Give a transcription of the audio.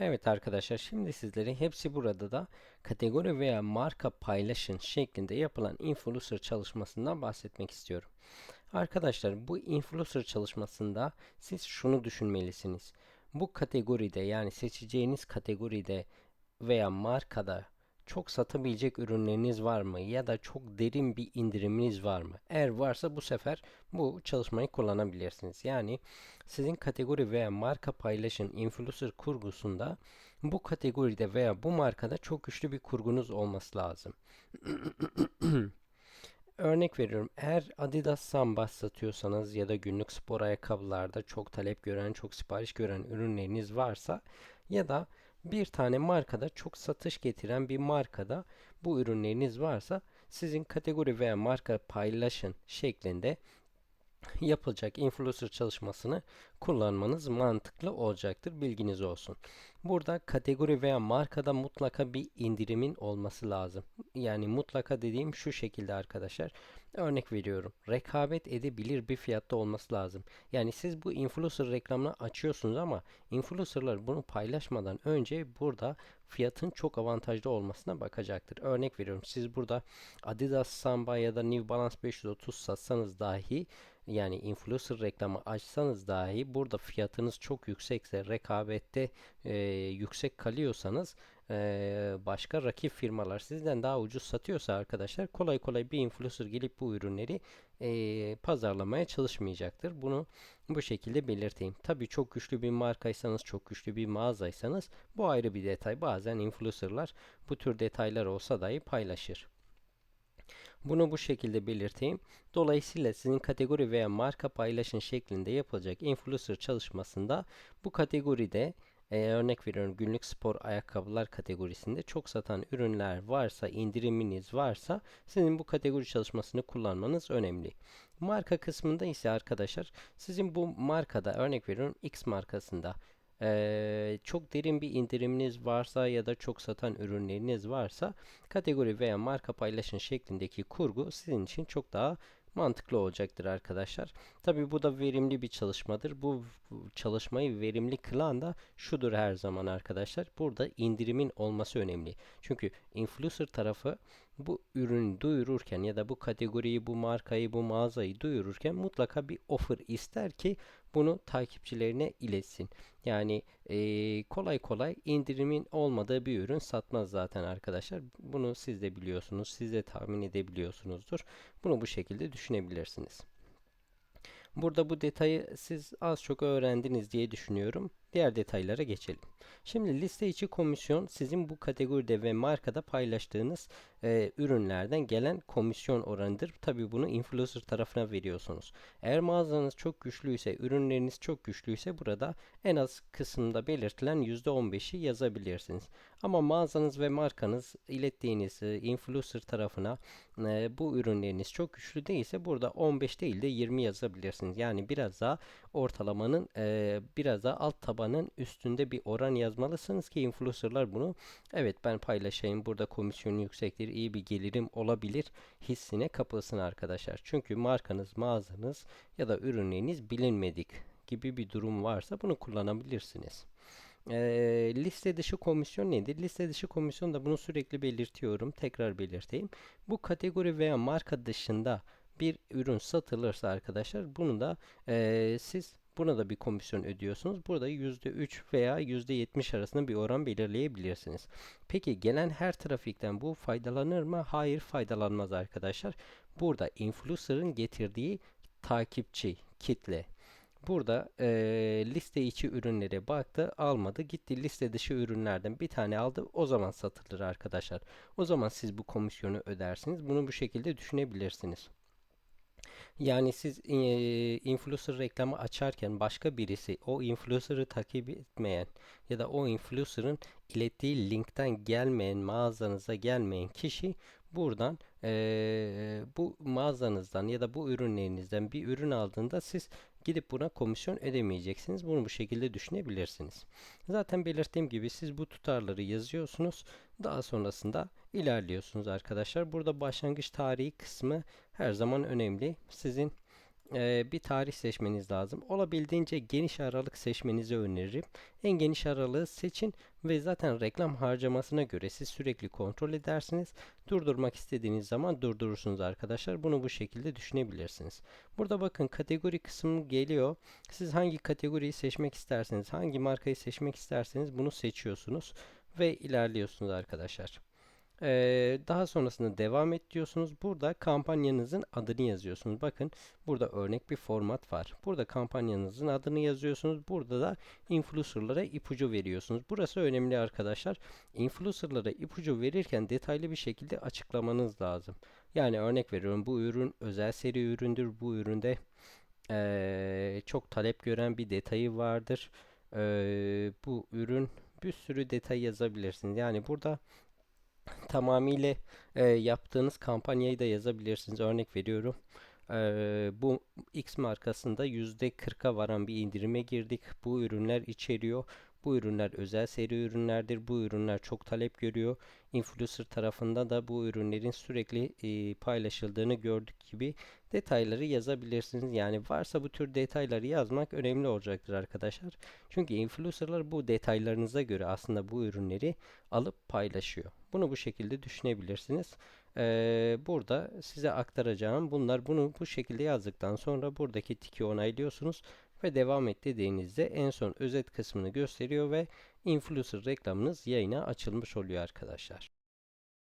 Evet arkadaşlar şimdi sizlere hepsi burada da kategori veya marka paylaşın şeklinde yapılan influencer çalışmasından bahsetmek istiyorum. Arkadaşlar bu influencer çalışmasında siz şunu düşünmelisiniz. Bu kategoride yani seçeceğiniz kategoride veya markada çok satabilecek ürünleriniz var mı ya da çok derin bir indiriminiz var mı? Eğer varsa bu sefer bu çalışmayı kullanabilirsiniz. Yani sizin kategori veya marka paylaşım influencer kurgusunda bu kategoride veya bu markada çok güçlü bir kurgunuz olması lazım. Örnek veriyorum. Eğer Adidas Samba satıyorsanız ya da günlük spor ayakkabılarda çok talep gören, çok sipariş gören ürünleriniz varsa ya da bir tane markada çok satış getiren bir markada bu ürünleriniz varsa sizin kategori veya marka paylaşın şeklinde yapılacak influencer çalışmasını kullanmanız mantıklı olacaktır. Bilginiz olsun. Burada kategori veya markada mutlaka bir indirimin olması lazım. Yani mutlaka dediğim şu şekilde arkadaşlar. Örnek veriyorum. Rekabet edebilir bir fiyatta olması lazım. Yani siz bu influencer reklamını açıyorsunuz ama influencerlar bunu paylaşmadan önce burada fiyatın çok avantajlı olmasına bakacaktır. Örnek veriyorum. Siz burada Adidas Samba ya da New Balance 530 satsanız dahi yani influencer reklamı açsanız dahi burada fiyatınız çok yüksekse rekabette e, yüksek kalıyorsanız e, başka rakip firmalar sizden daha ucuz satıyorsa arkadaşlar kolay kolay bir influencer gelip bu ürünleri e, pazarlamaya çalışmayacaktır. Bunu bu şekilde belirteyim. Tabii çok güçlü bir markaysanız, çok güçlü bir mağazaysanız bu ayrı bir detay. Bazen influencerlar bu tür detaylar olsa dahi paylaşır. Bunu bu şekilde belirteyim. Dolayısıyla sizin kategori veya marka paylaşın şeklinde yapılacak influencer çalışmasında bu kategoride e, örnek veriyorum günlük spor ayakkabılar kategorisinde çok satan ürünler varsa, indiriminiz varsa sizin bu kategori çalışmasını kullanmanız önemli. Marka kısmında ise arkadaşlar sizin bu markada örnek veriyorum X markasında ee, çok derin bir indiriminiz varsa ya da çok satan ürünleriniz varsa kategori veya marka paylaşın şeklindeki kurgu sizin için çok daha mantıklı olacaktır arkadaşlar. Tabi bu da verimli bir çalışmadır. Bu çalışmayı verimli kılan da şudur her zaman arkadaşlar. Burada indirimin olması önemli. Çünkü influencer tarafı bu ürünü duyururken ya da bu kategoriyi, bu markayı, bu mağazayı duyururken mutlaka bir offer ister ki bunu takipçilerine iletsin. Yani e, kolay kolay indirimin olmadığı bir ürün satmaz zaten arkadaşlar. Bunu siz de biliyorsunuz, siz de tahmin edebiliyorsunuzdur. Bunu bu şekilde düşünebilirsiniz. Burada bu detayı siz az çok öğrendiniz diye düşünüyorum. Diğer detaylara geçelim. Şimdi liste içi komisyon sizin bu kategoride ve markada paylaştığınız e, ürünlerden gelen komisyon oranıdır. Tabi bunu influencer tarafına veriyorsunuz. Eğer mağazanız çok güçlüyse, ürünleriniz çok güçlüyse burada en az kısımda belirtilen %15'i yazabilirsiniz. Ama mağazanız ve markanız ilettiğiniz e, influencer tarafına e, bu ürünleriniz çok güçlü değilse burada 15 değil de 20 yazabilirsiniz. Yani biraz daha ortalamanın e, biraz daha alt tabanın üstünde bir oran yazmalısınız ki influencerlar bunu evet ben paylaşayım burada komisyonu yüksektir iyi bir gelirim olabilir hissine kapılsın arkadaşlar. Çünkü markanız mağazanız ya da ürünleriniz bilinmedik gibi bir durum varsa bunu kullanabilirsiniz. E, liste dışı komisyon nedir? Liste dışı komisyon da bunu sürekli belirtiyorum. Tekrar belirteyim. Bu kategori veya marka dışında bir ürün satılırsa arkadaşlar bunu da e, siz buna da bir komisyon ödüyorsunuz. Burada %3 veya %70 arasında bir oran belirleyebilirsiniz. Peki gelen her trafikten bu faydalanır mı? Hayır faydalanmaz arkadaşlar. Burada influencer'ın getirdiği takipçi, kitle. Burada e, liste içi ürünlere baktı almadı gitti liste dışı ürünlerden bir tane aldı o zaman satılır arkadaşlar. O zaman siz bu komisyonu ödersiniz. Bunu bu şekilde düşünebilirsiniz. Yani siz e, influencer reklamı açarken başka birisi o influencer'ı takip etmeyen ya da o influencer'ın ilettiği linkten gelmeyen mağazanıza gelmeyen kişi buradan e, bu mağazanızdan ya da bu ürünlerinizden bir ürün aldığında siz gidip buna komisyon ödemeyeceksiniz. Bunu bu şekilde düşünebilirsiniz. Zaten belirttiğim gibi siz bu tutarları yazıyorsunuz. Daha sonrasında ilerliyorsunuz arkadaşlar. Burada başlangıç tarihi kısmı her zaman önemli. Sizin e, bir tarih seçmeniz lazım. Olabildiğince geniş aralık seçmenizi öneririm. En geniş aralığı seçin ve zaten reklam harcamasına göre siz sürekli kontrol edersiniz. Durdurmak istediğiniz zaman durdurursunuz arkadaşlar. Bunu bu şekilde düşünebilirsiniz. Burada bakın kategori kısmı geliyor. Siz hangi kategoriyi seçmek isterseniz, hangi markayı seçmek isterseniz bunu seçiyorsunuz ve ilerliyorsunuz arkadaşlar. Ee, daha sonrasında devam et diyorsunuz. Burada kampanyanızın adını yazıyorsunuz. Bakın burada örnek bir format var. Burada kampanyanızın adını yazıyorsunuz. Burada da influencerlara ipucu veriyorsunuz. Burası önemli arkadaşlar. Influencerlara ipucu verirken detaylı bir şekilde açıklamanız lazım. Yani örnek veriyorum bu ürün özel seri üründür. Bu üründe ee, çok talep gören bir detayı vardır. Ee, bu ürün bir sürü detay yazabilirsiniz. Yani burada tamamıyla e, yaptığınız kampanyayı da yazabilirsiniz. Örnek veriyorum. E, bu X markasında %40'a varan bir indirime girdik. Bu ürünler içeriyor. Bu ürünler özel seri ürünlerdir. Bu ürünler çok talep görüyor. Influencer tarafında da bu ürünlerin sürekli e, paylaşıldığını gördük gibi detayları yazabilirsiniz. Yani varsa bu tür detayları yazmak önemli olacaktır arkadaşlar. Çünkü influencerlar bu detaylarınıza göre aslında bu ürünleri alıp paylaşıyor. Bunu bu şekilde düşünebilirsiniz. Ee, burada size aktaracağım bunlar bunu bu şekilde yazdıktan sonra buradaki tiki onaylıyorsunuz ve devam et dediğinizde en son özet kısmını gösteriyor ve influencer reklamınız yayına açılmış oluyor arkadaşlar.